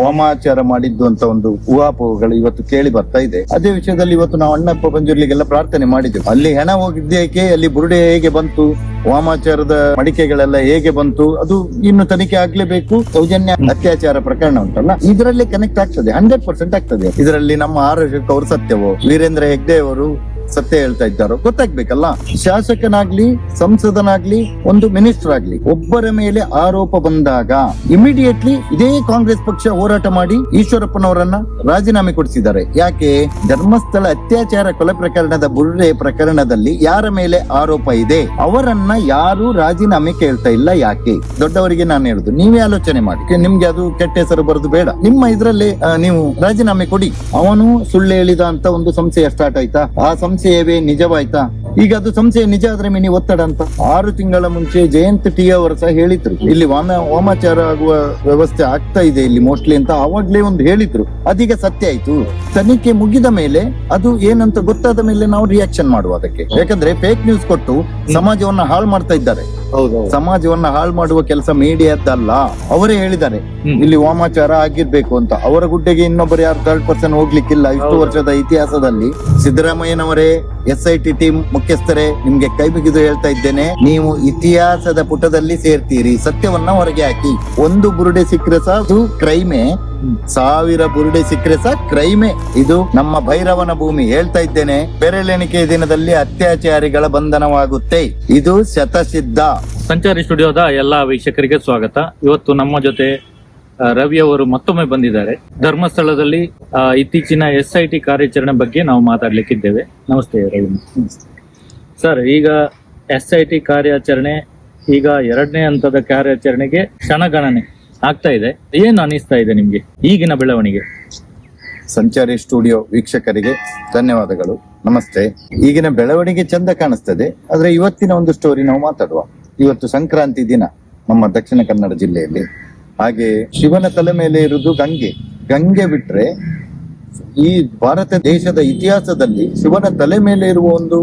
ವಾಮಾಚಾರ ಮಾಡಿದ್ದು ಅಂತ ಒಂದು ಊಹಾಪೋಹಗಳು ಇವತ್ತು ಕೇಳಿ ಬರ್ತಾ ಇದೆ. ಅದೇ ವಿಷಯದಲ್ಲಿ ಇವತ್ತು ನಾವು ಅಣ್ಣಪ್ಪ ಪಂಜುರ್ಲಿಗೆಲ್ಲ ಪ್ರಾರ್ಥನೆ ಮಾಡಿದ್ದೆವು ಅಲ್ಲಿ ಹೆಣ ಹೋಗಿದ್ದೇಕೆ, ಅಲ್ಲಿ ಬುರುಡೆ ಹೇಗೆ ಬಂತು, ವಾಮಾಚಾರದ ಮಡಿಕೆಗಳೆಲ್ಲ ಹೇಗೆ ಬಂತು, ಅದು ಇನ್ನು ತನಿಖೆ ಆಗ್ಲೇಬೇಕು, ಸೌಜನ್ಯ ಅತ್ಯಾಚಾರ ಪ್ರಕರಣ ಉಂಟಲ್ಲ, ಇದರಲ್ಲಿ ಕನೆಕ್ಟ್ ಆಗ್ತದೆ ಹಂಡ್ರೆಡ್ ಪರ್ಸೆಂಟ್ ಆಗ್ತದೆ. ಇದರಲ್ಲಿ ನಮ್ಮ ಆರೋಗ್ಯಕ್ಕೆ ಅವರು ಸತ್ಯವೋ, ವೀರೇಂದ್ರ ಹೆಗ್ಡೆ ಅವರು ಸತ್ಯ ಹೇಳ್ತಾ ಇದ್ದಾರೋ ಗೊತ್ತಾಗ್ಬೇಕಲ್ಲ? ಶಾಸಕನಾಗ್ಲಿ, ಸಂಸದನಾಗ್ಲಿ, ಒಂದು ಮಿನಿಸ್ಟರ್ ಆಗ್ಲಿ ಒಬ್ಬರ ಮೇಲೆ ಆರೋಪ ಬಂದಾಗ ಇಮಿಡಿಯೇಟ್ಲಿ ಇದೇ ಕಾಂಗ್ರೆಸ್ ಪಕ್ಷ ಹೋರಾಟ ಮಾಡಿ ಈಶ್ವರಪ್ಪನವರನ್ನ ರಾಜೀನಾಮೆ ಕೊಡಿಸಿದ್ದಾರೆ. ಯಾಕೆ? ಧರ್ಮಸ್ಥಳ ಅತ್ಯಾಚಾರ ಕೊಲೆ ಪ್ರಕರಣದ ಬುರ್ರೆ ಪ್ರಕರಣದಲ್ಲಿ ಯಾರ ಮೇಲೆ ಆರೋಪ ಇದೆ? ಅವರನ್ನ ಯಾರು ರಾಜೀನಾಮೆ ಕೇಳ್ತಾ ಇಲ್ಲ ಯಾಕೆ? ದೊಡ್ಡವರಿಗೆ ನಾನು ಹೇಳುದು, ನೀವೇ ಆಲೋಚನೆ ಮಾಡಿ. ನಿಮ್ಗೆ ಅದು ಕೆಟ್ಟ ಹೆಸರು ಬರೋದು ಬೇಡ. ನಿಮ್ಮ ಇದರಲ್ಲಿ ನೀವು ರಾಜೀನಾಮೆ ಕೊಡಿ. ಅವನು ಸುಳ್ಳು ಹೇಳಿದ ಅಂತ ಒಂದು ಸಂಶಯ ಸ್ಟಾರ್ಟ್ ಆಯ್ತಾ? ಆ ಸಂಶಯವೇ ನಿಜವಾಯ್ತಾ ಈಗ ಅದು ಸಂಸ್ಥೆ ನಿಜ ಆದ್ರೆ ಮಿನಿ ಒತ್ತಡ ಅಂತ. ಆರು ತಿಂಗಳ ಮುಂಚೆ ಜಯಂತ್ ಟಿ ಅವರು ಸಹ ಹೇಳಿದ್ರು. ಇಲ್ಲಿ ವಾಮ ವಾಮಾಚಾರ ಆಗುವ ವ್ಯವಸ್ಥೆ ಆಗ್ತಾ ಇದೆ ಇಲ್ಲಿ ಮೋಸ್ಟ್ಲಿ ಅಂತ ಅವಾಗ್ಲೇ ಒಂದು ಹೇಳಿದ್ರು. ಅದೀಗ ಸತ್ಯ ಆಯ್ತು. ತನಿಖೆ ಮುಗಿದ ಮೇಲೆ ಅದು ಏನಂತ ಗೊತ್ತಾದ ಮೇಲೆ ನಾವು ರಿಯಾಕ್ಷನ್ ಮಾಡುವ ಅದಕ್ಕೆ ಯಾಕಂದ್ರೆ ಫೇಕ್ ನ್ಯೂಸ್ ಕೊಟ್ಟು ಸಮಾಜವನ್ನ ಹಾಳು ಮಾಡ್ತಾ ಇದ್ದಾರೆ. ಸಮಾಜವನ್ನ ಹಾಳು ಮಾಡುವ ಕೆಲಸ ಮೀಡಿಯಾದ್ದಲ್ಲ. ಅವರೇ ಹೇಳಿದ್ದಾರೆ. ಇಲ್ಲಿ ವಾಮಾಚಾರ ಆಗಿರ್ಬೇಕು ಅಂತ. ಅವರ ಗುಡ್ಡೆಗೆ ಇನ್ನೊಬ್ಬರು ಯಾರು ಥರ್ಡ್ ಪರ್ಸನ್ ಹೋಗ್ಲಿಕ್ಕಿಲ್ಲ. ಇಷ್ಟು ವರ್ಷದ ಇತಿಹಾಸದಲ್ಲಿ ಸಿದ್ದರಾಮಯ್ಯನವರೇ ಎಸ್ ಐ ಟಿ ಟೀಮ್ ಮುಖ್ಯಸ್ಥರೇ ನಿಮ್ಗೆ ಕೈ ಬಿಗಿದು ಹೇಳ್ತಾ ಇದ್ದೇನೆ ನೀವು ಇತಿಹಾಸದ ಪುಟದಲ್ಲಿ ಸೇರ್ತೀರಿ ಸತ್ಯವನ್ನ ಹೊರಗೆ ಹಾಕಿ. ಒಂದು ಬುರುಡೆ ಸಿಕ್ಕರೆ ಸಹ ಅದು ಕ್ರೈಮೆ. ಸಾವಿರ ಬುರುಡೆ ಸಿಕ್ಕರೆ ಸಹ ಕ್ರೈಮೆ. ಇದು ನಮ್ಮ ಭೈರವನ ಭೂಮಿ. ಹೇಳ್ತಾ ಇದ್ದೇನೆ ಬೆರಳೆಣಿಕೆ ದಿನದಲ್ಲಿ ಅತ್ಯಾಚಾರಿಗಳ ಬಂಧನವಾಗುತ್ತೆ. ಇದು ಶತಸಿದ್ಧ. ಸಂಚಾರಿ ಸ್ಟುಡಿಯೋದ ಎಲ್ಲಾ ವೀಕ್ಷಕರಿಗೆ ಸ್ವಾಗತ. ಇವತ್ತು ನಮ್ಮ ಜೊತೆ ರವಿ ಅವರು ಮತ್ತೊಮ್ಮೆ ಬಂದಿದ್ದಾರೆ. ಧರ್ಮಸ್ಥಳದಲ್ಲಿ ಇತ್ತೀಚಿನ ಎಸ್ ಐ ಟಿ ಕಾರ್ಯಾಚರಣೆ ಬಗ್ಗೆ ನಾವು ಮಾತಾಡ್ಲಿಕ್ಕಿದ್ದೇವೆ. ನಮಸ್ತೆ ರವಿ. ಸರ್, ಈಗ ಎಸ್ ಐ ಟಿ ಕಾರ್ಯಾಚರಣೆ ಈಗ ಎರಡನೇ ಹಂತದ ಕಾರ್ಯಾಚರಣೆಗೆ ಕ್ಷಣಗಣನೆ ಆಗ್ತಾ ಇದೆ. ಏನು ಅನಿಸ್ತಾ ಇದೆ ನಿಮ್ಗೆ ಈಗಿನ ಬೆಳವಣಿಗೆ? ಸಂಚಾರಿ ಸ್ಟುಡಿಯೋ ವೀಕ್ಷಕರಿಗೆ ಧನ್ಯವಾದಗಳು. ನಮಸ್ತೆ. ಈಗಿನ ಬೆಳವಣಿಗೆ ಚಂದ ಕಾಣಿಸ್ತದೆ, ಆದ್ರೆ ಇವತ್ತಿನ ಒಂದು ಸ್ಟೋರಿ ನಾವು ಮಾತಾಡುವ. ಇವತ್ತು ಸಂಕ್ರಾಂತಿ ದಿನ ನಮ್ಮ ದಕ್ಷಿಣ ಕನ್ನಡ ಜಿಲ್ಲೆಯಲ್ಲಿ. ಹಾಗೆ ಶಿವನ ತಲೆ ಮೇಲೆ ಇರುವುದು ಗಂಗೆ. ಗಂಗೆ ಬಿಟ್ರೆ ಈ ಭಾರತ ದೇಶದ ಇತಿಹಾಸದಲ್ಲಿ ಶಿವನ ತಲೆ ಮೇಲೆ ಇರುವ ಒಂದು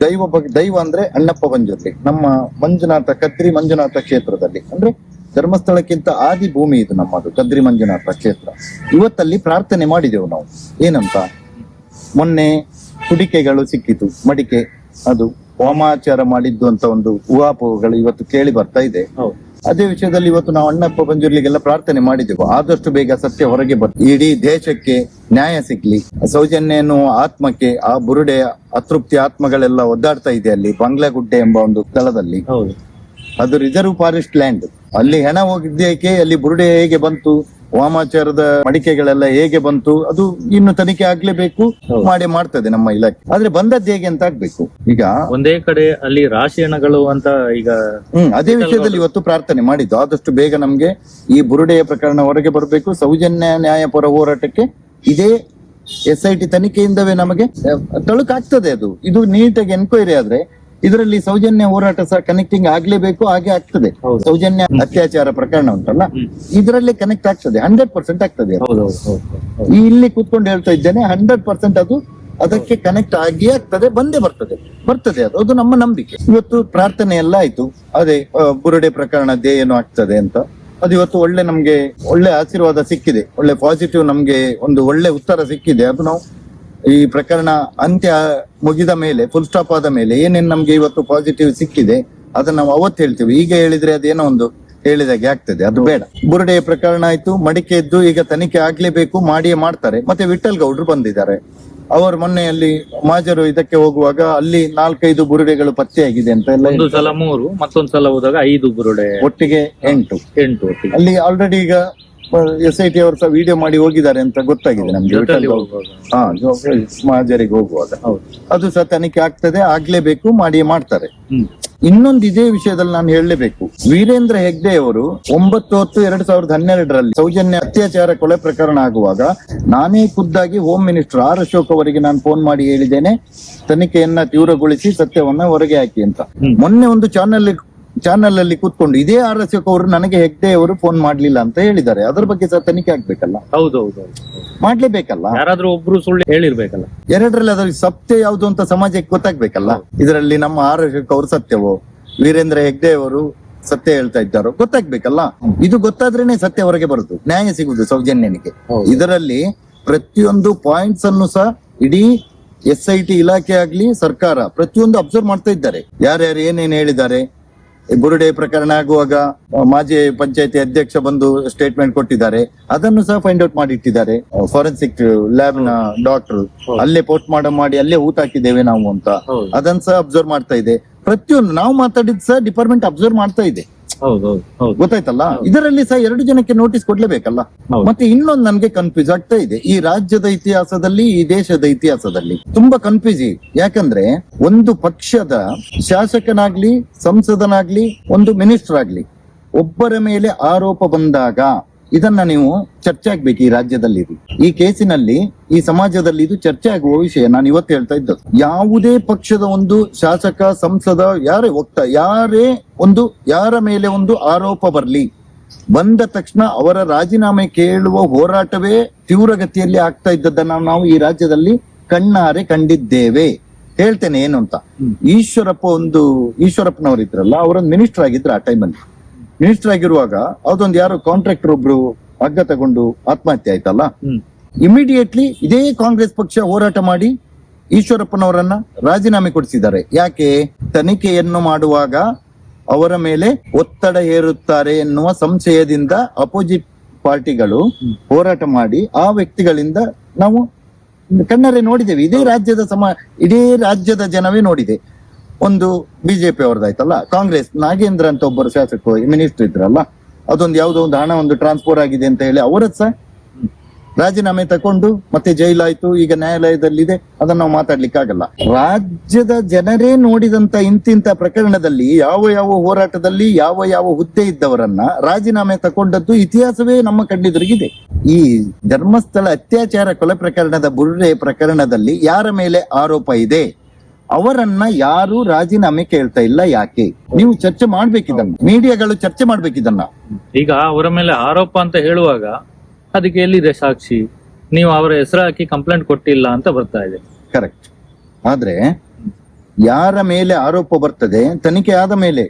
ದೈವ ಬಗ್ಗೆ, ದೈವ ಅಂದ್ರೆ ಅಣ್ಣಪ್ಪ ಮಂಜುತ್ರಿ ನಮ್ಮ ಮಂಜುನಾಥ, ಕದ್ರಿ ಮಂಜುನಾಥ ಕ್ಷೇತ್ರದಲ್ಲಿ. ಅಂದ್ರೆ ಧರ್ಮಸ್ಥಳಕ್ಕಿಂತ ಆದಿ ಭೂಮಿ ಇದು ನಮ್ಮದು, ಕದ್ರಿ ಮಂಜುನಾಥ ಕ್ಷೇತ್ರ. ಇವತ್ತಲ್ಲಿ ಪ್ರಾರ್ಥನೆ ಮಾಡಿದೆವು ನಾವು. ಏನಂತ? ಮೊನ್ನೆ ಕುಡಿಕೆಗಳು ಸಿಕ್ಕಿತು, ಮಡಿಕೆ. ಅದು ವಾಮಾಚಾರ ಮಾಡಿದ್ದು ಅಂತ ಒಂದು ಊಹಾಪೋಹಗಳು ಇವತ್ತು ಕೇಳಿ ಬರ್ತಾ ಇದೆ. ಅದೇ ವಿಷಯದಲ್ಲಿ ಇವತ್ತು ನಾವು ಅಣ್ಣಪ್ಪ ಬಂಜುರ್ಲಿಗೆಲ್ಲ ಪ್ರಾರ್ಥನೆ ಮಾಡಿದೆವು. ಆದಷ್ಟು ಬೇಗ ಸತ್ಯ ಹೊರಗೆ ಬರ್ತದೆ ಇಡೀ ದೇಶಕ್ಕೆ ನ್ಯಾಯ ಸಿಗ್ಲಿ. ಸೌಜನ್ಯ ಎನ್ನುವ ಆತ್ಮಕ್ಕೆ ಆ ಬುರುಡೆಯ ಅತೃಪ್ತಿ ಆತ್ಮಗಳೆಲ್ಲ ಒದ್ದಾಡ್ತಾ ಇದೆ ಅಲ್ಲಿ ಬಂಗ್ಲಾಗುಡ್ಡೆ ಎಂಬ ಒಂದು ಸ್ಥಳದಲ್ಲಿ. ಹೌದು. ಅದು ರಿಸರ್ವ್ ಫಾರೆಸ್ಟ್ ಲ್ಯಾಂಡ್. ಅಲ್ಲಿ ಹೆಣ ಹೋಗಿದ್ದೇಕೆ ಅಲ್ಲಿ ಬುರುಡೆ ಹೇಗೆ ಬಂತು? ವಾಮಾಚಾರದ ಮಡಿಕೆಗಳೆಲ್ಲ ಹೇಗೆ ಬಂತು ಅದು ಇನ್ನು ತನಿಖೆ ಆಗ್ಲೇಬೇಕು ಮಾಡಿ ಮಾಡ್ತದೆ ನಮ್ಮ ಇಲಾಖೆ. ಆದ್ರೆ ಬಂದದ್ದು ಹೇಗೆ ಅಂತ ಆಗ್ಬೇಕು. ಈಗ ಒಂದೇ ಕಡೆ ಅಲ್ಲಿ ರಾಶಿ ಹಣಗಳು ಅಂತ ಈಗ ಹ್ಮ್ ಅದೇ ವಿಷಯದಲ್ಲಿ ಇವತ್ತು ಪ್ರಾರ್ಥನೆ ಮಾಡಿದ್ದು. ಆದಷ್ಟು ಬೇಗ ನಮ್ಗೆ ಈ ಬುರುಡೆಯ ಪ್ರಕರಣ ಹೊರಗೆ ಬರಬೇಕು. ಸೌಜನ್ಯ ನ್ಯಾಯಪರ ಹೋರಾಟಕ್ಕೆ ಇದೇ ಎಸ್ ಐ ಟಿ ತನಿಖೆಯಿಂದವೇ ನಮಗೆ ತಳುಕಾಗ್ತದೆ ಅದು. ಇದು ನೀಟಾಗಿ ಎನ್ಕ್ವೈರಿ ಆದ್ರೆ ಇದರಲ್ಲಿ ಸೌಜನ್ಯ ಹೋರಾಟ ಸಹ ಕನೆಕ್ಟಿಂಗ್ ಆಗ್ಲೇಬೇಕು ಹಾಗೆ ಆಗ್ತದೆ. ಸೌಜನ್ಯ ಅತ್ಯಾಚಾರ ಪ್ರಕರಣ ಉಂಟಲ್ಲ. ಇದರಲ್ಲಿ ಕನೆಕ್ಟ್ ಆಗ್ತದೆ ಹಂಡ್ರೆಡ್ ಪರ್ಸೆಂಟ್ ಆಗ್ತದೆ ಇಲ್ಲಿ ಕೂತ್ಕೊಂಡು ಹೇಳ್ತಾ ಇದ್ದೇನೆ ಹಂಡ್ರೆಡ್ ಪರ್ಸೆಂಟ್ ಅದು ಅದಕ್ಕೆ ಕನೆಕ್ಟ್ ಆಗಿ ಆಗ್ತದೆ ಬಂದೇ ಬರ್ತದೆ. ಬರ್ತದೆ ಅದು ಅದು ನಮ್ಮ ನಂಬಿಕೆ. ಇವತ್ತು ಪ್ರಾರ್ಥನೆ ಎಲ್ಲ ಆಯ್ತು. ಅದೇ ಬುರುಡೆ ಪ್ರಕರಣದ್ದೇ ಏನು ಆಗ್ತದೆ ಅಂತ. ಅದು ಇವತ್ತು ಒಳ್ಳೆ ನಮ್ಗೆ ಒಳ್ಳೆ ಆಶೀರ್ವಾದ ಸಿಕ್ಕಿದೆ. ಒಳ್ಳೆ ಪಾಸಿಟಿವ್ ನಮ್ಗೆ ಒಂದು ಒಳ್ಳೆ ಉತ್ತರ ಸಿಕ್ಕಿದೆ. ಅದು ನಾವು ಈ ಪ್ರಕರಣ ಅಂತ್ಯ ಮುಗಿದ ಮೇಲೆ ಫುಲ್ ಸ್ಟಾಪ್ ಆದ ಮೇಲೆ ಏನೇನು ನಮ್ಗೆ ಇವತ್ತು ಪಾಸಿಟಿವ್ ಸಿಕ್ಕಿದೆ ಅದನ್ನ ನಾವು ಅವತ್ತು ಹೇಳ್ತೀವಿ. ಈಗ ಹೇಳಿದ್ರೆ ಅದೇನೋ ಒಂದು ಹೇಳಿದಾಗೆ ಆಗ್ತದೆ. ಅದು ಬೇಡ. ಬುರುಡೆ ಪ್ರಕರಣ ಆಯ್ತು ಮಡಿಕೆ ಇದ್ದು ಈಗ ತನಿಖೆ ಆಗ್ಲೇಬೇಕು ಮಾಡಿಯೇ ಮಾಡ್ತಾರೆ. ಮತ್ತೆ ವಿಠಲ್ ಗೌಡ್ರು ಬಂದಿದ್ದಾರೆ. ಅವರು ಮೊನ್ನೆ ಅಲ್ಲಿ ಮಾಜರು ಇದಕ್ಕೆ ಹೋಗುವಾಗ ಅಲ್ಲಿ ನಾಲ್ಕೈದು ಬುರುಡೆಗಳು ಪತ್ತೆಯಾಗಿದೆ ಅಂತ ಎಲ್ಲ ಒಂದು ಸಲ ಮೂರು ಮತ್ತೊಂದು ಸಲ ಹೋದಾಗ ಐದು ಬುರುಡೆ. ಒಟ್ಟಿಗೆ ಎಂಟು. ಎಂಟು ಒಟ್ಟಿಗೆ. ಅಲ್ಲಿ ಆಲ್ರೆಡಿ ಈಗ ಎಸ್ ಐ ಟಿ ಅವರು ಸಹ ವಿಡಿಯೋ ಮಾಡಿ ಹೋಗಿದ್ದಾರೆ ಅಂತ ಗೊತ್ತಾಗಿದೆ ನಮ್ಗೆ. ವಿಠಲ್ ಹಾ ಮಹಾಜರಿಗೆ ಹೋಗುವಾಗ. ಅದು ಸಹ ತನಿಖೆ ಆಗ್ತದೆ ಆಗ್ಲೇಬೇಕು ಮಾಡಿ ಮಾಡ್ತಾರೆ. ಇನ್ನೊಂದು ಇದೇ ವಿಷಯದಲ್ಲಿ ನಾನು ಹೇಳಲೇಬೇಕು. ವೀರೇಂದ್ರ ಹೆಗ್ಡೆ ಅವರು ಒಂಬತ್ತು ಹತ್ತು ಎರಡ್ ಸಾವಿರದ ಹನ್ನೆರಡರಲ್ಲಿ ಸೌಜನ್ಯ ಅತ್ಯಾಚಾರ ಕೊಲೆ ಪ್ರಕರಣ ಆಗುವಾಗ ನಾನೇ ಖುದ್ದಾಗಿ ಹೋಮ್ ಮಿನಿಸ್ಟರ್ ಆರ್ ಅಶೋಕ್ ಅವರಿಗೆ ನಾನು ಫೋನ್ ಮಾಡಿ ಹೇಳಿದ್ದೇನೆ ತನಿಖೆಯನ್ನ ತೀವ್ರಗೊಳಿಸಿ ಸತ್ಯವನ್ನ ಹೊರಗೆ ಹಾಕಿ ಅಂತ. ಮೊನ್ನೆ ಒಂದು ಚಾನೆಲ್ ಚಾನೆಲ್ ಅಲ್ಲಿ ಕೂತ್ಕೊಂಡು ಇದೇ ಆರ್ ಅಶೋಕ್ ಅವರು ನನಗೆ ಹೆಗ್ಡೆ ಅವರು ಫೋನ್ ಮಾಡ್ಲಿಲ್ಲ ಅಂತ ಹೇಳಿದ್ದಾರೆ. ಅದ್ರ ಬಗ್ಗೆ ಸಹ ತನಿಖೆ ಆಗ್ಬೇಕಲ್ಲ? ಹೌದೌದು. ಮಾಡ್ಲೇಬೇಕಲ್ಲ? ಯಾರಾದ್ರೂ ಒಬ್ರು ಸುಳ್ಳು ಹೇಳಿರ್ಬೇಕಲ್ಲ. ಎರಡರಲ್ಲಿ ಅದ್ರಲ್ಲಿ ಸತ್ಯ ಯಾವುದು ಅಂತ ಸಮಾಜಕ್ಕೆ ಗೊತ್ತಾಗ್ಬೇಕಲ್ಲ? ಇದರಲ್ಲಿ ನಮ್ಮ ಆರ್ ಅಶೋಕ್ ಅವರು ಸತ್ಯವೋ? ವೀರೇಂದ್ರ ಹೆಗ್ಡೆ ಅವರು ಸತ್ಯ ಹೇಳ್ತಾ ಇದ್ದಾರೋ? ಗೊತ್ತಾಗ್ಬೇಕಲ್ಲ? ಇದು ಗೊತ್ತಾದ್ರೇನೆ ಸತ್ಯ ಹೊರಗೆ ಬರುದು. ನ್ಯಾಯ ಸಿಗುದು ಸೌಜನ್ಯನಿಗೆ. ಇದರಲ್ಲಿ ಪ್ರತಿಯೊಂದು ಪಾಯಿಂಟ್ಸ್ ಅನ್ನು ಸಹ ಇಡೀ ಎಸ್ ಐ ಟಿ ಇಲಾಖೆ ಆಗ್ಲಿ ಸರ್ಕಾರ ಪ್ರತಿಯೊಂದು ಅಬ್ಸರ್ವ್ ಮಾಡ್ತಾ ಇದ್ದಾರೆ. ಯಾರ್ಯಾರು ಏನೇನು ಹೇಳಿದ್ದಾರೆ? ಬುರುಡೆ ಪ್ರಕರಣ ಆಗುವಾಗ ಮಾಜಿ ಪಂಚಾಯತಿ ಅಧ್ಯಕ್ಷ ಬಂದು ಸ್ಟೇಟ್ಮೆಂಟ್ ಕೊಟ್ಟಿದ್ದಾರೆ. ಅದನ್ನು ಸಹ ಫೈಂಡ್ ಔಟ್ ಮಾಡಿ ಇಟ್ಟಿದ್ದಾರೆ ಫಾರೆನ್ಸಿಕ್ ಲ್ಯಾಬ್ನ ಡಾಕ್ಟರ್ ಅಲ್ಲೇ ಪೋಸ್ಟ್ ಮಾಡಮ್ ಮಾಡಿ ಅಲ್ಲೇ ಊಟ ಹಾಕಿದ್ದೇವೆ ನಾವು ಅಂತ. ಅದನ್ನ ಸಹ ಅಬ್ಸರ್ವ್ ಮಾಡ್ತಾ ಇದೆ. ಪ್ರತಿಯೊಂದು ನಾವು ಮಾತಾಡಿದ್ ಸಹ ಡಿಪಾರ್ಟ್ಮೆಂಟ್ ಅಬ್ಸರ್ವ್ ಮಾಡ್ತಾ ಇದೆ. ಗೊತ್ತಾಯ್ತಲ್ಲ? ಇದರಲ್ಲಿ ಸಹ ಎರಡು ಜನಕ್ಕೆ ನೋಟಿಸ್ ಕೊಡ್ಲೇಬೇಕಲ್ಲ? ಮತ್ತೆ ಇನ್ನೊಂದು ನನ್ಗೆ ಕನ್ಫ್ಯೂಸ್ ಆಗ್ತಾ ಇದೆ. ಈ ರಾಜ್ಯದ ಇತಿಹಾಸದಲ್ಲಿ ಈ ದೇಶದ ಇತಿಹಾಸದಲ್ಲಿ ತುಂಬಾ ಕನ್ಫ್ಯೂಸ್ ಯಾಕಂದ್ರೆ ಒಂದು ಪಕ್ಷದ ಶಾಸಕನಾಗ್ಲಿ ಸಂಸದನಾಗ್ಲಿ ಒಂದು ಮಿನಿಸ್ಟರ್ ಆಗ್ಲಿ ಒಬ್ಬರ ಮೇಲೆ ಆರೋಪ ಬಂದಾಗ ಇದನ್ನ ನೀವು ಚರ್ಚೆ ಆಗ್ಬೇಕು ಈ ರಾಜ್ಯದಲ್ಲಿ ಈ ಕೇಸಿನಲ್ಲಿ ಈ ಸಮಾಜದಲ್ಲಿ ಇದು ಚರ್ಚೆ ಆಗುವ ವಿಷಯ ನಾನು ಇವತ್ತು ಹೇಳ್ತಾ ಇದ್ದದ್ದು. ಯಾವುದೇ ಪಕ್ಷದ ಒಂದು ಶಾಸಕ, ಸಂಸದ, ಯಾರೇ ಹೋಗ್ತಾ ಯಾರೇ ಒಂದು, ಯಾರ ಮೇಲೆ ಒಂದು ಆರೋಪ ಬರ್ಲಿ, ಬಂದ ತಕ್ಷಣ ಅವರ ರಾಜೀನಾಮೆ ಕೇಳುವ ಹೋರಾಟವೇ ತೀವ್ರಗತಿಯಲ್ಲಿ ಆಗ್ತಾ ಇದ್ದದ್ದನ್ನ ನಾವು ಈ ರಾಜ್ಯದಲ್ಲಿ ಕಣ್ಣಾರೆ ಕಂಡಿದ್ದೇವೆ. ಹೇಳ್ತೇನೆ ಏನು ಅಂತ. ಈಶ್ವರಪ್ಪ ಒಂದು, ಈಶ್ವರಪ್ಪನವರಿದ್ರಲ್ಲ, ಅವರೊಂದು ಮಿನಿಸ್ಟರ್ ಆಗಿದ್ರು ಆ ಟೈಮಲ್ಲಿ ಮಿನಿಸ್ಟರ್ ಆಗಿರುವಾಗ ಅದೊಂದು ಯಾರು ಕಾಂಟ್ರಾಕ್ಟರ್ ಒಬ್ರು ಹಗ್ಗ ತಗೊಂಡು ಆತ್ಮಹತ್ಯೆ ಆಯ್ತಲ್ಲ? ಇಮಿಡಿಯೇಟ್ಲಿ ಇದೇ ಕಾಂಗ್ರೆಸ್ ಪಕ್ಷ ಹೋರಾಟ ಮಾಡಿ ಈಶ್ವರಪ್ಪನವರನ್ನ ರಾಜೀನಾಮೆ ಕೊಡಿಸಿದ್ದಾರೆ. ಯಾಕೆ? ತನಿಖೆಯನ್ನು ಮಾಡುವಾಗ ಅವರ ಮೇಲೆ ಒತ್ತಡ ಹೇರುತ್ತಾರೆ ಎನ್ನುವ ಸಂಶಯದಿಂದ ಅಪೋಸಿಟ್ ಪಾರ್ಟಿಗಳು ಹೋರಾಟ ಮಾಡಿ ಆ ವ್ಯಕ್ತಿಗಳಿಂದ ನಾವು ಕಣ್ಣರೆ ನೋಡಿದ್ದೇವೆ. ಇದೇ ರಾಜ್ಯದ ಸಮ ಇಡೀ ರಾಜ್ಯದ ಜನವೇ ನೋಡಿದೆ. ಒಂದು ಬಿಜೆಪಿ ಅವ್ರದ್ದಾಯ್ತಲ್ಲ ಕಾಂಗ್ರೆಸ್, ನಾಗೇಂದ್ರ ಅಂತ ಒಬ್ಬರು ಶಾಸಕರು ಮಿನಿಸ್ಟರ್ ಇದ್ರಲ್ಲ? ಅದೊಂದು ಯಾವುದೋ ಒಂದು ಹಣ, ಒಂದು ಟ್ರಾನ್ಸ್ಫರ್ ಆಗಿದೆ ಅಂತ ಹೇಳಿ ಅವರದ್ ಸಹ ರಾಜೀನಾಮೆ ತಕೊಂಡು ಮತ್ತೆ ಜೈಲಾಯ್ತು, ಈಗ ನ್ಯಾಯಾಲಯದಲ್ಲಿದೆ, ಅದನ್ನ ನಾವು ಮಾತಾಡ್ಲಿಕ್ಕೆ ಆಗಲ್ಲ. ರಾಜ್ಯದ ಜನರೇ ನೋಡಿದಂತ ಇಂತಿಂತ ಪ್ರಕರಣದಲ್ಲಿ ಯಾವ ಯಾವ ಹೋರಾಟದಲ್ಲಿ, ಯಾವ ಯಾವ ಹುದ್ದೆ ಇದ್ದವರನ್ನ ರಾಜೀನಾಮೆ ತಕೊಂಡದ್ದು ಇತಿಹಾಸವೇ ನಮ್ಮ ಕಣ್ಣೆದುರಿಗಿದೆ. ಈ ಧರ್ಮಸ್ಥಳ ಅತ್ಯಾಚಾರ ಕೊಲೆ ಪ್ರಕರಣದ ಬುರ್ರೆ ಪ್ರಕರಣದಲ್ಲಿ ಯಾರ ಮೇಲೆ ಆರೋಪ ಇದೆ? ಅವರನ್ನ ಯಾರು ರಾಜೀನಾಮೆ ಕೇಳ್ತಾ ಇಲ್ಲ ಯಾಕೆ? ನೀವು ಚರ್ಚೆ ಮಾಡ್ಬೇಕಿದನ್ನ ಮೀಡಿಯಾಗಳು ಚರ್ಚೆ ಮಾಡ್ಬೇಕಿದನ್ನ ಈಗ ಅವರ ಮೇಲೆ ಆರೋಪ ಅಂತ ಹೇಳುವಾಗ ಅದಕ್ಕೆ ಎಲ್ಲಿದೆ ಸಾಕ್ಷಿ? ನೀವು ಅವರ ಹೆಸರು ಹಾಕಿ ಕಂಪ್ಲೇಂಟ್ ಕೊಟ್ಟಿಲ್ಲ ಅಂತ ಬರ್ತಾ ಇದೆ. ಕರೆಕ್ಟ್ ಆದ್ರೆ ಯಾರ ಮೇಲೆ ಆರೋಪ ಬರ್ತದೆ? ತನಿಖೆ ಆದ ಮೇಲೆ.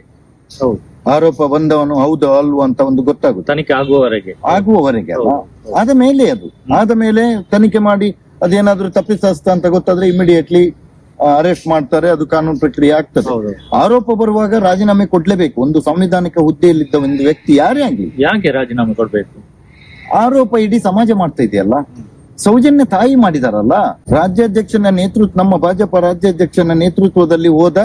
ಹೌದು. ಆರೋಪ ಬಂದವನು ಹೌದು ಅಲ್ವ ಅಂತ ಒಂದು ಗೊತ್ತಾಗುತ್ತೆ. ತನಿಖೆ ಆಗುವವರೆಗೆ. ಆಗುವವರೆಗೆ ಅಲ್ಲ? ಆದ ಮೇಲೆ ಅದು. ಆದ ಮೇಲೆ ತನಿಖೆ ಮಾಡಿ ಅದೇನಾದ್ರೂ ತಪ್ಪಿಸ್ತಾ ಅಂತ ಗೊತ್ತಾದ್ರೆ ಇಮಿಡಿಯೇಟ್ಲಿ ಅರೆಸ್ಟ್ ಮಾಡ್ತಾರೆ ಅದು ಕಾನೂನು ಪ್ರಕ್ರಿಯೆ ಆಗ್ತದೆ. ಆರೋಪ ಬರುವಾಗ ರಾಜೀನಾಮೆ ಕೊಡ್ಲೇಬೇಕು. ಒಂದು ಸಂವಿಧಾನಿಕ ಹುದ್ದೆಯಲ್ಲಿದ್ದ ಒಂದು ವ್ಯಕ್ತಿ ಯಾರೇ ಆಗ್ಲಿ. ಯಾಕೆ ರಾಜೀನಾಮೆ ಕೊಡ್ಬೇಕು? ಆರೋಪ ಇಡೀ ಸಮಾಜ ಮಾಡ್ತಾ ಇದೆಯಲ್ಲ? ಸೌಜನ್ಯ ತಾಯಿ ಮಾಡಿದಾರಲ್ಲ? ರಾಜ್ಯಾಧ್ಯಕ್ಷನ ನೇತೃತ್ವ ನಮ್ಮ ಭಾಜಪ ರಾಜ್ಯಾಧ್ಯಕ್ಷನ ನೇತೃತ್ವದಲ್ಲಿ ಹೋದ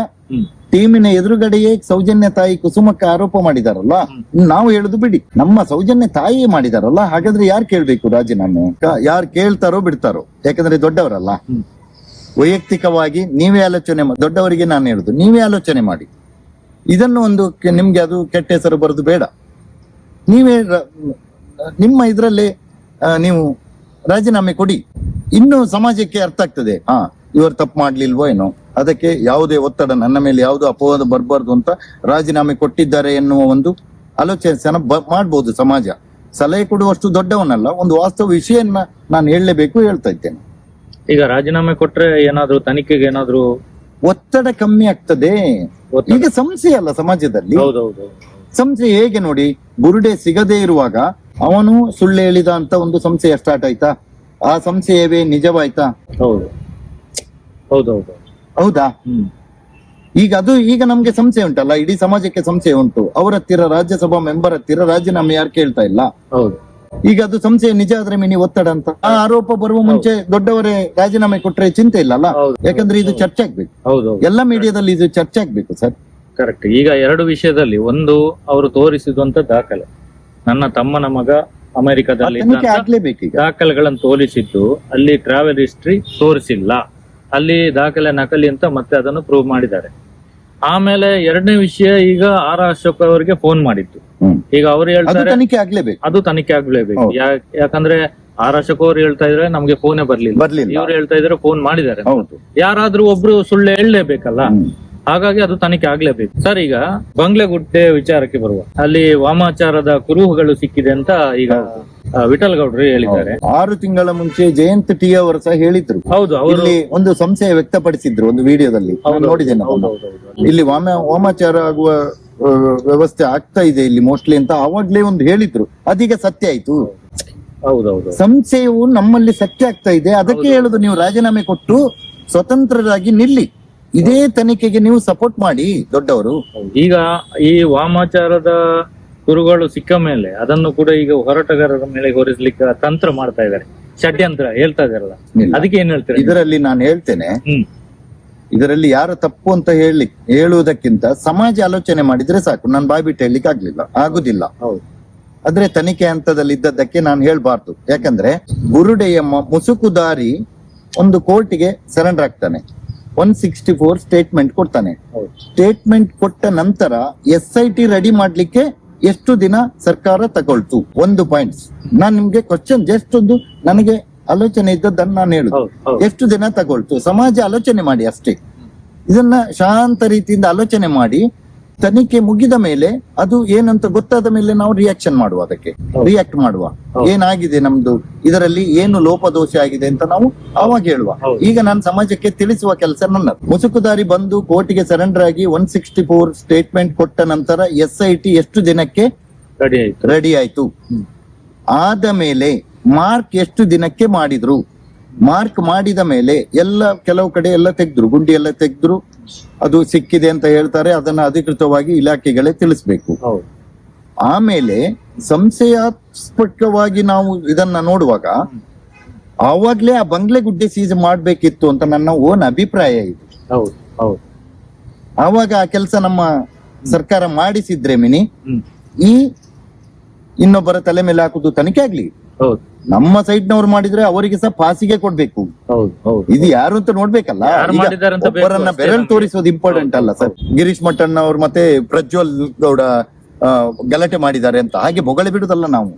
ಟೀಮಿನ ಎದುರುಗಡೆಯೇ ಸೌಜನ್ಯ ತಾಯಿ ಕುಸುಮಕ್ಕೆ ಆರೋಪ ಮಾಡಿದಾರಲ್ಲ? ನಾವು ಹೇಳುದು ಬಿಡಿ. ನಮ್ಮ ಸೌಜನ್ಯ ತಾಯಿ ಮಾಡಿದಾರಲ್ಲ? ಹಾಗಾದ್ರೆ ಯಾರು ಕೇಳ್ಬೇಕು ರಾಜೀನಾಮೆ? ಯಾರು ಕೇಳ್ತಾರೋ ಬಿಡ್ತಾರೋ? ಯಾಕಂದ್ರೆ ದೊಡ್ಡವರಲ್ಲ. ವೈಯಕ್ತಿಕವಾಗಿ ನೀವೇ ಆಲೋಚನೆ ದೊಡ್ಡವರಿಗೆ ನಾನು ಹೇಳುದು, ನೀವೇ ಆಲೋಚನೆ ಮಾಡಿ. ಇದನ್ನು ಒಂದು ನಿಮ್ಗೆ ಅದು ಕೆಟ್ಟ ಹೆಸರು ಬರೋದು ಬೇಡ. ನೀವೇ ನಿಮ್ಮ ಇದರಲ್ಲಿ ನೀವು ರಾಜೀನಾಮೆ ಕೊಡಿ. ಇನ್ನು ಸಮಾಜಕ್ಕೆ ಅರ್ಥ ಆಗ್ತದೆ ಹಾ ಇವರು ತಪ್ಪು ಮಾಡ್ಲಿಲ್ವೋ ಏನೋ. ಅದಕ್ಕೆ ಯಾವುದೇ ಒತ್ತಡ ನನ್ನ ಮೇಲೆ ಯಾವುದು ಅಪವಾದ ಬರಬಾರ್ದು ಅಂತ ರಾಜೀನಾಮೆ ಕೊಟ್ಟಿದ್ದಾರೆ ಎನ್ನುವ ಒಂದು ಆಲೋಚನೆ ಮಾಡ್ಬೋದು ಸಮಾಜ. ಸಲಹೆ ಕೊಡುವಷ್ಟು ದೊಡ್ಡವನಲ್ಲ, ಒಂದು ವಾಸ್ತವ ವಿಷಯನ್ನ ನಾನು ಹೇಳಲೇಬೇಕು ಹೇಳ್ತಾ ಇದ್ದೇನೆ. ಈಗ ರಾಜೀನಾಮೆ ಕೊಟ್ರೆ ಏನಾದ್ರೂ ತನಿಖೆಗೆ ಏನಾದ್ರೂ ಒತ್ತಡ ಕಮ್ಮಿ ಆಗ್ತದೆ. ಈಗ ಸಂಶಯ ಅಲ್ಲ ಸಮಾಜದಲ್ಲಿ? ಹೌದೌದು. ಸಂಶಯ ಹೇಗೆ ನೋಡಿ? ಬುರುಡೆ ಸಿಗದೇ ಇರುವಾಗ ಅವನು ಸುಳ್ಳು ಹೇಳಿದ ಅಂತ ಒಂದು ಸಂಶಯ ಸ್ಟಾರ್ಟ್ ಆಯ್ತಾ? ಆ ಸಂಶಯವೇ ನಿಜವಾಯ್ತಾ? ಹೌದು. ಹೌದೌದು. ಹೌದಾ? ಹ್ಮ್. ಈಗ ಅದು ಈಗ ನಮ್ಗೆ ಸಂಶಯ ಉಂಟಲ್ಲ? ಇಡೀ ಸಮಾಜಕ್ಕೆ ಸಂಶಯ ಉಂಟು. ಅವರ ಹತ್ತಿರ ರಾಜ್ಯಸಭಾ ಮೆಂಬರ್ ಹತ್ತಿರ ರಾಜೀನಾಮೆ ಯಾರು ಕೇಳ್ತಾ ಇಲ್ಲ? ಹೌದು. ಈಗ ಅದು ಸಂಶಯ ನಿಜ ಆದ್ರೆ ಮಿನಿ ಒತ್ತಡ ಅಂತ. ಆ ಆರೋಪ ಬರುವ ಮುಂಚೆ ದೊಡ್ಡವರೇ ರಾಜೀನಾಮೆ ಕೊಟ್ರೆ ಚಿಂತೆ ಇಲ್ಲ ಅಲ್ಲ ಹೌದು. ಯಾಕಂದ್ರೆ ಇದು ಚರ್ಚೆ ಆಗ್ಬೇಕು. ಹೌದು ಎಲ್ಲ ಮೀಡಿಯಾದಲ್ಲಿ ಇದು ಚರ್ಚೆ ಆಗ್ಬೇಕು ಸರ್. ಕರೆಕ್ಟ್ ಈಗ ಎರಡು ವಿಷಯದಲ್ಲಿ ಒಂದು ಅವರು ತೋರಿಸಿದಂತ ದಾಖಲೆ. ನನ್ನ ತಮ್ಮನ ಮಗ ಅಮೆರಿಕದಲ್ಲಿ ದಾಖಲೆಗಳನ್ನು ತೋರಿಸಿದ್ದು ಅಲ್ಲಿ ಟ್ರಾವೆಲ್ ಹಿಸ್ಟ್ರಿ ತೋರಿಸಿಲ್ಲ. ಅಲ್ಲಿ ದಾಖಲೆ ನಕಲಿ ಅಂತ ಮತ್ತೆ ಅದನ್ನು ಪ್ರೂವ್ ಮಾಡಿದ್ದಾರೆ. ಆಮೇಲೆ ಎರಡನೇ ವಿಷಯ ಈಗ ಆರ್ ಅಶೋಕ್ ಅವರಿಗೆ ಫೋನ್ ಮಾಡಿದ್ದು. ಈಗ ಅವ್ರು ಹೇಳ್ತಾರೆ ತನಿಖೆ ಆಗ್ಲೇಬೇಕು. ಅದು ತನಿಖೆ ಆಗ್ಲೇಬೇಕು. ಯಾಕಂದ್ರೆ ಆರ್ ಅಶೋಕ್ ಅವ್ರು ಹೇಳ್ತಾ ಇದ್ರೆ ನಮ್ಗೆ ಫೋನೇ ಬರ್ಲಿಲ್ಲ. ಇವ್ರು ಹೇಳ್ತಾ ಇದ್ರೆ ಫೋನ್ ಮಾಡಿದ್ದಾರೆ. ಯಾರಾದ್ರೂ ಒಬ್ರು ಸುಳ್ಳು ಹೇಳಲೇಬೇಕಲ್ಲ. ಹಾಗಾಗಿ ಅದು ತನಿಖೆ ಆಗ್ಲೇಬೇಕು. ಸರ್ ಈಗ ಬಂಗ್ಲೆಗುಡ್ಡೆ ವಿಚಾರಕ್ಕೆ ಬರುವ. ಅಲ್ಲಿ ವಾಮಾಚಾರದ ಕುರುಹುಗಳು ಸಿಕ್ಕಿದೆ ಅಂತ ಈಗ ಆ, ವಿಠಲ್ ಗೌಡ್ರು ಹೇಳಿದ್ದಾರೆ ಆರು ತಿಂಗಳ ಮುಂಚೆ ಜಯಂತ್ ಟಿ ಅವರು ಸಹ ಹೇಳಿದ್ರು. ಹೌದು ಇಲ್ಲಿ ಒಂದು ಸಂಶಯ ವ್ಯಕ್ತಪಡಿಸಿದ್ರು ಒಂದು ವಿಡಿಯೋದಲ್ಲಿ. ನೋಡಿದ್ದೇನೆ. ಇಲ್ಲಿ ವಾಮ ವಾಮಾಚಾರ ಆಗುವ ಆ, ವ್ಯವಸ್ಥೆ ಆಗ್ತಾ ಇದೆ ಇಲ್ಲಿ ಮೋಸ್ಟ್ಲಿ ಅಂತ ಅವಾಗ್ಲೇ ಒಂದು ಹೇಳಿದ್ರು. ಅದೀಗ ಸತ್ಯ ಆಯ್ತು. ಹೌದೌದು. ಸಂಶಯವು ನಮ್ಮಲ್ಲಿ ಸತ್ಯ ಆಗ್ತಾ ಇದೆ. ಅದಕ್ಕೆ ಹೇಳುದು ನೀವು ರಾಜೀನಾಮೆ ಕೊಟ್ಟು ಸ್ವತಂತ್ರರಾಗಿ ನಿಲ್ಲಿ. ಇದೇ ತನಿಖೆಗೆ ನೀವು ಸಪೋರ್ಟ್ ಮಾಡಿ ದೊಡ್ಡವರು. ಈಗ ಈ ವಾಮಾಚಾರದ ಗುರುಗಳು ಸಿಕ್ಕ ಮೇಲೆ ಅದನ್ನು ಕೂಡ ಈಗ ಹೋರಾಟಗಾರರ ಮೇಲೆ ಹೊರಿಸ್ಲಿಕ್ಕೆ ತಂತ್ರ ಮಾಡ್ತಾ ಇದ್ದಾರೆ. ಷಡ್ಯಂತ್ರ ಹೇಳ್ತಾ ಇದಾರಲ್ಲ ಅದಕ್ಕೆ ಏನ್ ಹೇಳ್ತಾರೆ ಇದರಲ್ಲಿ ನಾನು ಹೇಳ್ತೇನೆ. ಇದರಲ್ಲಿ ಯಾರು ತಪ್ಪು ಅಂತ ಹೇಳಿ ಹೇಳುವುದಕ್ಕಿಂತ ಸಮಾಜ ಆಲೋಚನೆ ಮಾಡಿದ್ರೆ ಸಾಕು. ನಾನು ಬಾಯ್ ಬಿಟ್ಟು ಹೇಳಲಿಕ್ಕೆ ಆಗ್ಲಿಲ್ಲ. ಆಗುದಿಲ್ಲ. ಹೌದು. ಆದ್ರೆ ತನಿಖೆ ಹಂತದಲ್ಲಿ ಇದ್ದದ್ದಕ್ಕೆ ನಾನು ಹೇಳ್ಬಾರ್ದು. ಯಾಕಂದ್ರೆ ಬುರುಡೆಯ ಮುಸುಕು ಮುಸುಕುದಾರಿ ಒಂದು ಕೋರ್ಟಿಗೆ ಸರೆಂಡರ್ ಆಗ್ತಾನೆ. ಒನ್ ಸಿಕ್ಸ್ಟಿ ಫೋರ್ ಸ್ಟೇಟ್ಮೆಂಟ್ ಕೊಡ್ತಾನೆ. ಹೌದು. ಸ್ಟೇಟ್ಮೆಂಟ್ ಕೊಟ್ಟ ನಂತರ ಎಸ್ ಐ ಟಿ ರೆಡಿ ಮಾಡ್ಲಿಕ್ಕೆ ಎಷ್ಟು ದಿನ ಸರ್ಕಾರ ತಗೊಳ್ತು? ಒಂದು ಪಾಯಿಂಟ್ಸ್ ನಾನ್ ನಿಮ್ಗೆ ಕ್ವಶನ್ ಜಸ್ಟ್ ಒಂದು ನನಗೆ ಆಲೋಚನೆ ಇದ್ದದ್ದನ್ನು ನಾನು ಹೇಳುದು. ಎಷ್ಟು ದಿನ ತಗೊಳ್ತು? ಸಮಾಜ ಆಲೋಚನೆ ಮಾಡಿ ಅಷ್ಟೇ. ಇದನ್ನ ಶಾಂತ ರೀತಿಯಿಂದ ಆಲೋಚನೆ ಮಾಡಿ ತನಿಖೆ ಮುಗಿದ ಮೇಲೆ ಅದು ಏನಂತ ಗೊತ್ತಾದ ಮೇಲೆ ನಾವು ರಿಯಾಕ್ಷನ್ ಮಾಡುವ ಅದಕ್ಕೆ. ರಿಯಾಕ್ಟ್ ಮಾಡುವ. ಏನಾಗಿದೆ ನಮ್ದು? ಇದರಲ್ಲಿ ಏನು ಲೋಪದೋಷ ಆಗಿದೆ ಅಂತ ನಾವು ಅವಾಗ ಹೇಳುವ. ಈಗ ನಾನು ಸಮಾಜಕ್ಕೆ ತಿಳಿಸುವ ಕೆಲಸ ನನ್ನ. ಮುಸುಕುದಾರಿ ಬಂದು ಕೋರ್ಟಿಗೆ ಸರೆಂಡರ್ ಆಗಿ ಒನ್ ಸಿಕ್ಸ್ಟಿ ಫೋರ್ ಸ್ಟೇಟ್ಮೆಂಟ್ ಕೊಟ್ಟ ನಂತರ ಎಸ್ ಐ ಟಿ ಎಷ್ಟು ದಿನಕ್ಕೆ ರೆಡಿ ಆಯ್ತು. ಆದ ಮೇಲೆ ಮಾರ್ಕ್ ಎಷ್ಟು ದಿನಕ್ಕೆ ಮಾಡಿದ್ರು? ಮಾರ್ಕ್ ಮಾಡಿದ ಮೇಲೆ ಎಲ್ಲ ಕೆಲವು ಕಡೆ ಎಲ್ಲ ತೆಗೆದ್ರು ಗುಂಡಿ ಎಲ್ಲ ತೆಗೆದ್ರು. ಅದು ಸಿಕ್ಕಿದೆ ಅಂತ ಹೇಳ್ತಾರೆ ಅದನ್ನ ಅಧಿಕೃತವಾಗಿ ಇಲಾಖೆಗಳೇ ತಿಳಿಸ್ಬೇಕು. ಹೌದು. ಆಮೇಲೆ ಸಂಶಯಾಸ್ಪದವಾಗಿ ನಾವು ಇದನ್ನ ನೋಡುವಾಗ ಆವಾಗ್ಲೇ ಆ ಬಂಗ್ಲೆ ಗುಡ್ಡೆ ಸೀಸ್ ಮಾಡ್ಬೇಕಿತ್ತು ಅಂತ ನನ್ನ ಓನ್ ಅಭಿಪ್ರಾಯ ಇದೆ. ಹೌದು ಹೌದು. ಆವಾಗ ಆ ಕೆಲಸ ನಮ್ಮ ಸರ್ಕಾರ ಮಾಡಿಸಿದ್ರೆ ಮಿನಿ ಈ ಇನ್ನೊಬ್ಬರ ತಲೆ ಮೇಲೆ ಹಾಕುದು ತನಿಖೆ ಆಗ್ಲಿ. ಹೌದು. ನಮ್ಮ ಸೈಡ್ ನವ್ರು ಮಾಡಿದ್ರೆ ಅವರಿಗೆ ಸಹ ಪಾಸಿಗೆ ಕೊಡ್ಬೇಕು. ಇದು ಯಾರು ಅಂತ ನೋಡ್ಬೇಕಲ್ಲ? ಒಬ್ಬರನ್ನ ಬೆರಳು ತೋರಿಸೋದು ಇಂಪಾರ್ಟೆಂಟ್ ಅಲ್ಲ ಸರ್. ಗಿರೀಶ್ ಮಟ್ಟಣ್ಣ ಅವ್ರು ಮತ್ತೆ ಪ್ರಜ್ವಲ್ ಗೌಡ ಗಲಾಟೆ ಮಾಡಿದ್ದಾರೆ ಅಂತ. ಹಾಗೆ ಬೊಗಳೆ ಬಿಡುದಲ್ಲ ನಾವು.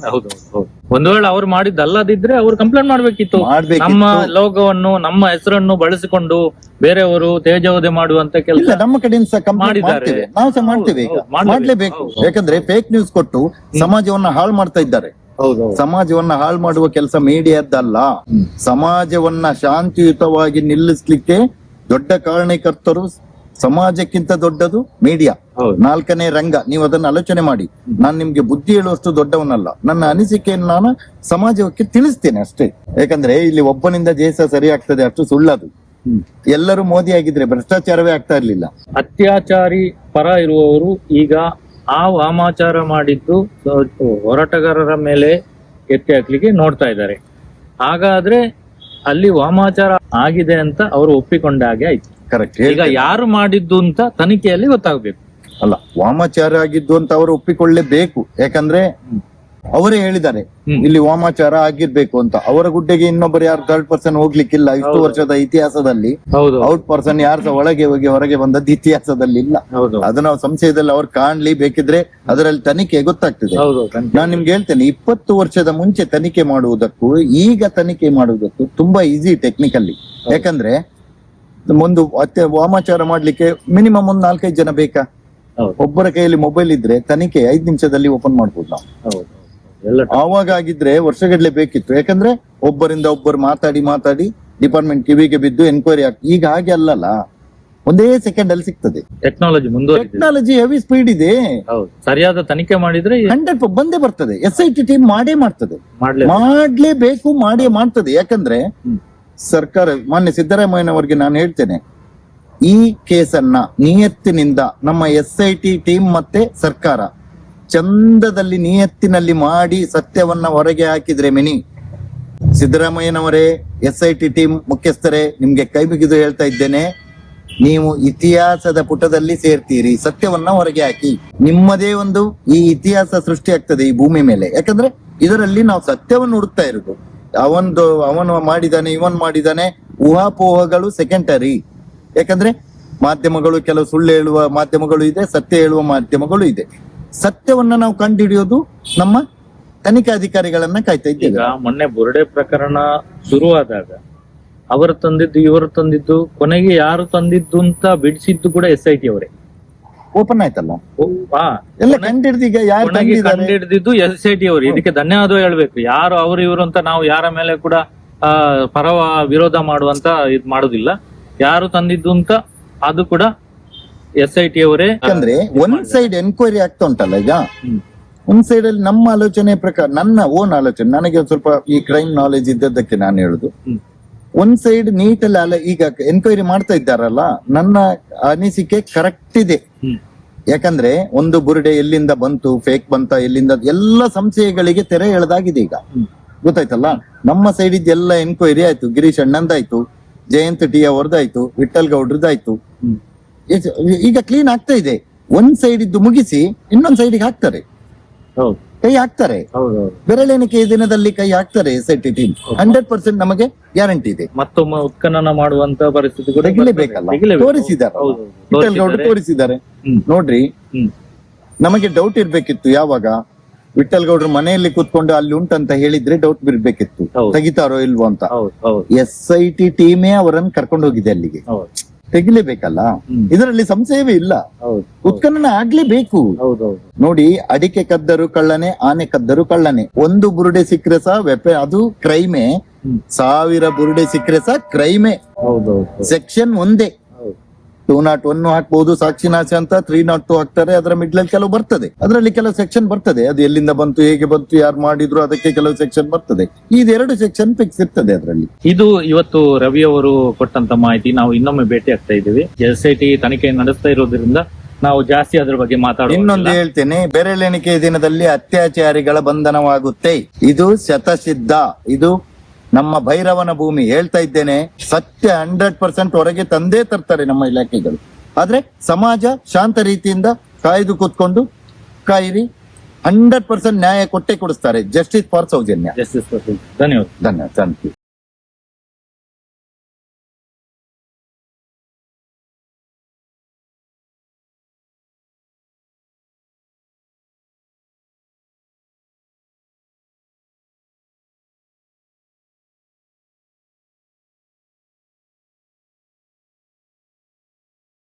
ಒಂದು ವೇಳೆ ಅವ್ರು ಮಾಡಿದ್ದಲ್ಲದಿದ್ರೆ ಅವ್ರು ಕಂಪ್ಲೇಂಟ್ ಮಾಡ್ಬೇಕಿತ್ತು. ನಮ್ಮ ಲೋಗವನ್ನು ನಮ್ಮ ಹೆಸರನ್ನು ಬಳಸಿಕೊಂಡು ಬೇರೆಯವರು ತೇಜವದೆ ಮಾಡುವಂತ ಕೆಲಸ ನಮ್ಮ ಕಡೆಯಿಂದ ಸಹ ಕಂಪ್ಲೇಂಟ್. ಮಾಡ್ತೇವೆ. ನಾವು ಸಹ ಮಾಡ್ತೇವೆ ಮಾಡ್ಲೇಬೇಕು. ಯಾಕಂದ್ರೆ ಫೇಕ್ ನ್ಯೂಸ್ ಕೊಟ್ಟು ಸಮಾಜವನ್ನ ಹಾಳು ಮಾಡ್ತಾ ಇದ್ದಾರೆ. ಸಮಾಜವನ್ನ ಹಾಳು ಮಾಡುವ ಕೆಲಸ ಮೀಡಿಯಾದ್ದಲ್ಲ. ಸಮಾಜವನ್ನ ಶಾಂತಿಯುತವಾಗಿ ನಿಲ್ಲಿಸ್ಲಿಕ್ಕೆ ದೊಡ್ಡ ಕಾರಣಕರ್ತರು ಸಮಾಜಕ್ಕಿಂತ ದೊಡ್ಡದು ಮೀಡಿಯಾ. ನಾಲ್ಕನೇ ರಂಗ ನೀವು ಅದನ್ನ ಆಲೋಚನೆ ಮಾಡಿ. ನಾನು ನಿಮ್ಗೆ ಬುದ್ಧಿ ಹೇಳುವಷ್ಟು ದೊಡ್ಡವನಲ್ಲ. ನನ್ನ ಅನಿಸಿಕೆಯನ್ನು ನಾನು ಸಮಾಜಕ್ಕೆ ತಿಳಿಸ್ತೇನೆ ಅಷ್ಟೇ. ಯಾಕಂದ್ರೆ ಇಲ್ಲಿ ಒಬ್ಬನಿಂದ ದೇಶ ಸರಿ ಆಗ್ತದೆ ಅಷ್ಟು ಸುಳ್ಳದು. ಎಲ್ಲರೂ ಮೋದಿ ಆಗಿದ್ರೆ ಭ್ರಷ್ಟಾಚಾರವೇ ಆಗ್ತಾ ಇರ್ಲಿಲ್ಲ. ಅತ್ಯಾಚಾರಿ ಪರ ಇರುವವರು ಈಗ ಆ ವಾಮಾಚಾರ ಮಾಡಿದ್ದು ಹೋರಾಟಗಾರರ ಮೇಲೆ ಎತ್ತಿ ಹಾಕ್ಲಿಕ್ಕೆ ನೋಡ್ತಾ ಇದ್ದಾರೆ. ಹಾಗಾದ್ರೆ ಅಲ್ಲಿ ವಾಮಾಚಾರ ಆಗಿದೆ ಅಂತ ಅವರು ಒಪ್ಪಿಕೊಂಡ ಹಾಗೆ ಆಯ್ತು. ಕರೆಕ್ಟ್ ಈಗ ಯಾರು ಮಾಡಿದ್ದು ಅಂತ ತನಿಖೆಯಲ್ಲಿ ಗೊತ್ತಾಗಬೇಕು. ಅಲ್ಲ ವಾಮಾಚಾರ ಆಗಿದ್ದು ಅಂತ ಅವರು ಒಪ್ಪಿಕೊಳ್ಳೇಬೇಕು ಯಾಕಂದ್ರೆ ಅವರೇ ಹೇಳಿದ್ದಾರೆ ಇಲ್ಲಿ ವಾಮಾಚಾರ ಆಗಿರ್ಬೇಕು ಅಂತ. ಅವರ ಗುಡ್ಡೆಗೆ ಇನ್ನೊಬ್ಬರು ಯಾರು ಥರ್ಡ್ ಪರ್ಸನ್ ಹೋಗ್ಲಿಕ್ಕಿಲ್ಲ ಇಷ್ಟು ವರ್ಷದ ಇತಿಹಾಸದಲ್ಲಿ. ಔಟ್ ಪರ್ಸನ್ ಯಾರು ಒಳಗೆ ಹೋಗಿ ಹೊರಗೆ ಬಂದದ್ದು ಇತಿಹಾಸದಲ್ಲಿ ಇಲ್ಲ. ಹೌದು. ಅದು ಸಂಶಯದಲ್ಲಿ ಅವ್ರು ಕಾಣ್ಲಿ ಬೇಕಿದ್ರೆ ಅದರಲ್ಲಿ ತನಿಖೆ ಗೊತ್ತಾಗ್ತದೆ. ನಾನ್ ನಿಮ್ಗೆ ಹೇಳ್ತೇನೆ ಇಪ್ಪತ್ತು ವರ್ಷದ ಮುಂಚೆ ತನಿಖೆ ಮಾಡುವುದಕ್ಕೂ ಈಗ ತನಿಖೆ ಮಾಡುವುದಕ್ಕೂ ತುಂಬಾ ಈಸಿ ಟೆಕ್ನಿಕಲ್ಲಿ ಯಾಕಂದ್ರೆ ಒಂದು ಅತ್ಯ ವಾಮಾಚಾರ ಮಾಡ್ಲಿಕ್ಕೆ ಮಿನಿಮಮ್ ಒಂದು ನಾಲ್ಕೈದು ಜನ ಬೇಕಾ? ಒಬ್ಬರ ಕೈಯಲ್ಲಿ ಮೊಬೈಲ್ ಇದ್ರೆ ತನಿಖೆ ಐದು ನಿಮಿಷದಲ್ಲಿ ಓಪನ್ ಮಾಡ್ಬೋದು ನಾವು. ಆವಾಗ ಆಗಿದ್ರೆ ವರ್ಷಗಡ್ಲೆ ಬೇಕಿತ್ತು. ಯಾಕಂದ್ರೆ ಒಬ್ಬರಿಂದ ಒಬ್ಬರು ಮಾತಾಡಿ ಮಾತಾಡಿ ಡಿಪಾರ್ಟ್ಮೆಂಟ್ ಕಿವಿಗೆ ಬಿದ್ದು ಎನ್ಕ್ವೈರಿ ಆಗ್ತದೆ ಈಗ ಹಾಗೆ ಅಲ್ಲಲ್ಲ. ಒಂದೇ ಸೆಕೆಂಡ್ ಅಲ್ಲಿ ಸಿಗ್ತದೆ. ಟೆಕ್ನಾಲಜಿ ಟೆಕ್ನಾಲಜಿ ಹೆವಿ ಸ್ಪೀಡ್ ಇದೆ. ಸರಿಯಾದ ತನಿಖೆ ಮಾಡಿದ್ರೆ ಹಂಡ್ರೆಡ್ ಬಂದೇ ಬರ್ತದೆ. ಎಸ್ ಐ ಟಿ ಟೀಮ್ ಮಾಡೇ ಮಾಡ್ತದೆ. ಮಾಡ್ಲೇ ಮಾಡ್ಲೇಬೇಕು ಮಾಡೇ ಮಾಡ್ತದೆ. ಯಾಕಂದ್ರೆ ಸರ್ಕಾರ ಮಾನ್ಯ ಸಿದ್ದರಾಮಯ್ಯನವರಿಗೆ ನಾನು ಹೇಳ್ತೇನೆ ಈ ಕೇಸನ್ನ ನಿಯತ್ತಿನಿಂದ ನಮ್ಮ ಎಸ್ ಐ ಟಿ ಟೀಮ್ ಮತ್ತೆ ಸರ್ಕಾರ ಚಂದದಲ್ಲಿ ನಿಯತ್ತಿನಲ್ಲಿ ಮಾಡಿ ಸತ್ಯವನ್ನ ಹೊರಗೆ ಹಾಕಿದ್ರೆ ಮಿನಿ. ಸಿದ್ದರಾಮಯ್ಯನವರೇ ಎಸ್ ಐ ಟಿ ಟೀಮ್ ಮುಖ್ಯಸ್ಥರೇ, ನಿಮ್ಗೆ ಕೈ ಮುಗಿದು ಹೇಳ್ತಾ ಇದ್ದೇನೆ. ನೀವು ಇತಿಹಾಸದ ಪುಟದಲ್ಲಿ ಸೇರ್ತೀರಿ, ಸತ್ಯವನ್ನ ಹೊರಗೆ ಹಾಕಿ. ನಿಮ್ಮದೇ ಒಂದು ಈ ಇತಿಹಾಸ ಸೃಷ್ಟಿ ಆಗ್ತದೆ ಈ ಭೂಮಿ ಮೇಲೆ. ಯಾಕಂದ್ರೆ ಇದರಲ್ಲಿ ನಾವು ಸತ್ಯವನ್ನು ಹುಡುಕ್ತಾ ಇರೋದು. ಅವನ್ದು, ಅವನು ಮಾಡಿದಾನೆ, ಇವನ್ ಮಾಡಿದಾನೆ, ಊಹಾಪೋಹಗಳು ಸೆಕೆಂಡರಿ ಯಾಕಂದ್ರೆ ಮಾಧ್ಯಮಗಳು ಕೆಲವು ಸುಳ್ಳು ಹೇಳುವ ಮಾಧ್ಯಮಗಳು ಇದೆ, ಸತ್ಯ ಹೇಳುವ ಮಾಧ್ಯಮಗಳು ಇದೆ. ಸತ್ಯವನ್ನ ನಾವು ಕಂಡುಹಿಡಿಯೋದು ನಮ್ಮ ತನಿಖಾಧಿಕಾರಿಗಳನ್ನ ಕಾಯ್ತಾ ಈಗ ಮೊನ್ನೆ ಬುರುಡೆ ಪ್ರಕರಣ ಶುರುವಾದಾಗ ಅವರು ತಂದಿದ್ದು ಇವರು ತಂದಿದ್ದು ಕೊನೆಗೆ ಯಾರು ತಂದಿದ್ದು ಅಂತ ಬಿಡಿಸಿದ್ದು ಕೂಡ ಎಸ್ ಐ ಟಿ ಅವರೇ. ಓಪನ್ ಆಯ್ತಲ್ಲ? ಎಲ್ಲ ಕಂಡಿಡ್ದು ಈಗ ಯಾರು ಎಸ್ ಐ ಟಿ ಅವರು. ಇದಕ್ಕೆ ಧನ್ಯವಾದ ಹೇಳ್ಬೇಕು. ಯಾರು ಅವರು ಇವರು ಅಂತ ನಾವು ಯಾರ ಮೇಲೆ ಕೂಡ ಪರವ ವಿರೋಧ ಮಾಡುವಂತ ಇದ್ ಮಾಡುದಿಲ್ಲ. ಯಾರು ತಂದಿದ್ದು ಅಂತ ಅದು ಕೂಡ ಎಸ್ ಐ ಟಿ ಅವರೇ ಯಾಕಂದ್ರೆ ಒಂದ್ ಸೈಡ್ ಎನ್ಕ್ವೈರಿ ಆಗ್ತಾ ಉಂಟಲ್ಲ ಈಗ. ಒಂದ್ ಸೈಡ್ ಅಲ್ಲಿ ನಮ್ಮ ಆಲೋಚನೆ ಪ್ರಕಾರ ನನ್ನ ಓನ್ ಆಲೋಚನೆ ನನಗೆ ಒಂದ್ ಸ್ವಲ್ಪ ಈ ಕ್ರೈಮ್ ನಾಲೆಜ್ ಇದ್ದದ್ದಕ್ಕೆ ನಾನು ಹೇಳುದು. ಒಂದ್ ಸೈಡ್ ನೀಟ್ ಅಲ್ಲಿ ಅಲ್ಲ ಈಗ ಎನ್ಕ್ವೈರಿ ಮಾಡ್ತಾ ಇದ್ದಾರಲ್ಲ ನನ್ನ ಅನಿಸಿಕೆ ಕರೆಕ್ಟ್ ಇದೆ. ಯಾಕಂದ್ರೆ ಒಂದು ಬುರುಡೆ ಎಲ್ಲಿಂದ ಬಂತು ಫೇಕ್ ಬಂತ ಎಲ್ಲಿಂದ ಎಲ್ಲ ಸಂಶಯಗಳಿಗೆ ತೆರೆ ಎಳೆದಾಗಿದೆ ಈಗ. ಗೊತ್ತಾಯ್ತಲ್ಲ? ನಮ್ಮ ಸೈಡ್ ಇದೆಲ್ಲ ಎನ್ಕ್ವೈರಿ ಆಯ್ತು. ಗಿರೀಶ್ ಅಣ್ಣಂದಾಯ್ತು ಜಯಂತ್ ಟಿ ಅವರದಾಯ್ತು ವಿಠಲ್ ಗೌಡ್ರದಾಯ್ತು. ಈಚ- ಈಗ ಕ್ಲೀನ್ ಆಗ್ತಾ ಇದೆ. ಒಂದ್ ಸೈಡ್ ಇದ್ದು ಮುಗಿಸಿ ಇನ್ನೊಂದ್ ಸೈಡ್ ಹಾಕ್ತಾರೆ. ಕೈ ಹಾಕ್ತಾರೆ. ಬೆರಳೆಣಿಕೆ ದಿನದಲ್ಲಿ ಕೈ ಹಾಕ್ತಾರೆ S I T team hundred percent ನಮಗೆ ಗ್ಯಾರಂಟಿ ಇದೆ. ಮತ್ತೊಮ್ಮೆ ಉತ್ಖನನ ಮಾಡುವಂತ ಪರಿಸ್ಥಿತಿ ಕೂಡ ತೆಗಿಲೇಬೇಕಲ್ಲ. ತೋರಿಸಿದ್ದಾರೆ. ತೋರಿಸಿದ್ದಾರೆ. ನೋಡ್ರಿ. ನಮಗೆ ಡೌಟ್ ಇರ್ಬೇಕಿತ್ತು ಯಾವಾಗ? ವಿಠಲ್ ಗೌಡ್ರು ಮನೆಯಲ್ಲಿ ಕೂತ್ಕೊಂಡು ಅಲ್ಲಿ ಉಂಟಂತ ಹೇಳಿದ್ರೆ ಡೌಟ್ ಬಿರ್ಬೇಕಿತ್ತು. ತೆಗಿತಾರೋ ಇಲ್ವೋ ಅಂತ. ಎಸ್ ಐ ಟಿ ಟೀಮೇ ಅವರನ್ನು ಕರ್ಕೊಂಡು ಹೋಗಿದೆ ಅಲ್ಲಿಗೆ. ಹೌದು. ತೆಗಿಲೇಬೇಕಲ್ಲ. ಇದರಲ್ಲಿ ಸಂಶಯವೇ ಇಲ್ಲ. ಉತ್ಖನನ ಆಗ್ಲೇಬೇಕು. ನೋಡಿ ಅಡಿಕೆ ಕದ್ದರು ಕಳ್ಳನೆ ಆನೆ ಕದ್ದರು ಕಳ್ಳನೆ. ಒಂದು ಬುರುಡೆ ಸಿಕ್ಕರೆ ಸಹ ವೆಪ ಅದು ಕ್ರೈಮೆ. ಸಾವಿರ ಬುರುಡೆ ಸಿಕ್ಕರೆ ಸಹ ಕ್ರೈಮೆ. ಸೆಕ್ಷನ್ ಒಂದೇ. ಟೂ ನಾಟ್ ಒನ್ ಹಾಕ್ಬಹುದು ಸಾಕ್ಷಿನಾಶ ಅಂತ ತ್ರೀ ನಾಟ್ ಟು ಹಾಕ್ತಾರೆ ಅದರ ಮಿಡ್ಲಲ್ಲಿ ಕೆಲವು ಬರ್ತದೆ. ಅದರಲ್ಲಿ ಕೆಲವು ಸೆಕ್ಷನ್ ಬರ್ತದೆ. ಅದು ಎಲ್ಲಿಂದ ಬಂತು ಹೇಗೆ ಬಂತು ಯಾರು ಮಾಡಿದ್ರು ಅದಕ್ಕೆ ಕೆಲವು ಸೆಕ್ಷನ್ ಬರ್ತದೆ. ಇದೆರಡು ಸೆಕ್ಷನ್ ಫಿಕ್ಸ್ ಇರ್ತದೆ ಅದರಲ್ಲಿ. ಇದು ಇವತ್ತು ರವಿ ಅವರು ಕೊಟ್ಟಂತ ಮಾಹಿತಿ. ನಾವು ಇನ್ನೊಮ್ಮೆ ಭೇಟಿ ಆಗ್ತಾ ಇದ್ದೀವಿ. ಎಸ್ ಐ ಟಿ ತನಿಖೆ ನಡೆಸ್ತಾ ಇರೋದ್ರಿಂದ ನಾವು ಜಾಸ್ತಿ ಅದ್ರ ಬಗ್ಗೆ ಇನ್ನೊಂದು ಮಾತಾಡೋದು ಹೇಳ್ತೇನೆ ಬೆರಳೆಣಿಕೆ ದಿನದಲ್ಲಿ ಅತ್ಯಾಚಾರಿಗಳ ಬಂಧನವಾಗುತ್ತೆ. ಇದು ಶತಸಿದ್ಧ. ಇದು ನಮ್ಮ ಭೈರವನ ಭೂಮಿ ಹೇಳ್ತಾ ಇದ್ದೇನೆ ಸತ್ಯ ಹಂಡ್ರೆಡ್ ಪರ್ಸೆಂಟ್ ಹೊರಗೆ ತಂದೇ ತರ್ತಾರೆ ನಮ್ಮ ಇಲಾಖೆಗಳು. ಆದ್ರೆ ಸಮಾಜ ಶಾಂತ ರೀತಿಯಿಂದ ಕಾಯ್ದು ಕೂತ್ಕೊಂಡು ಕಾಯಿರಿ ಹಂಡ್ರೆಡ್ ಪರ್ಸೆಂಟ್ ನ್ಯಾಯ ಕೊಟ್ಟೆ ಕೊಡಿಸ್ತಾರೆ ಜಸ್ಟಿಸ್ ಫಾರ್ ಸೌಜನ್ಯ. ಜಸ್ಟಿಸ್ ಧನ್ಯವಾದ. ಧನ್ಯವಾದ ಥ್ಯಾಂಕ್ ಯು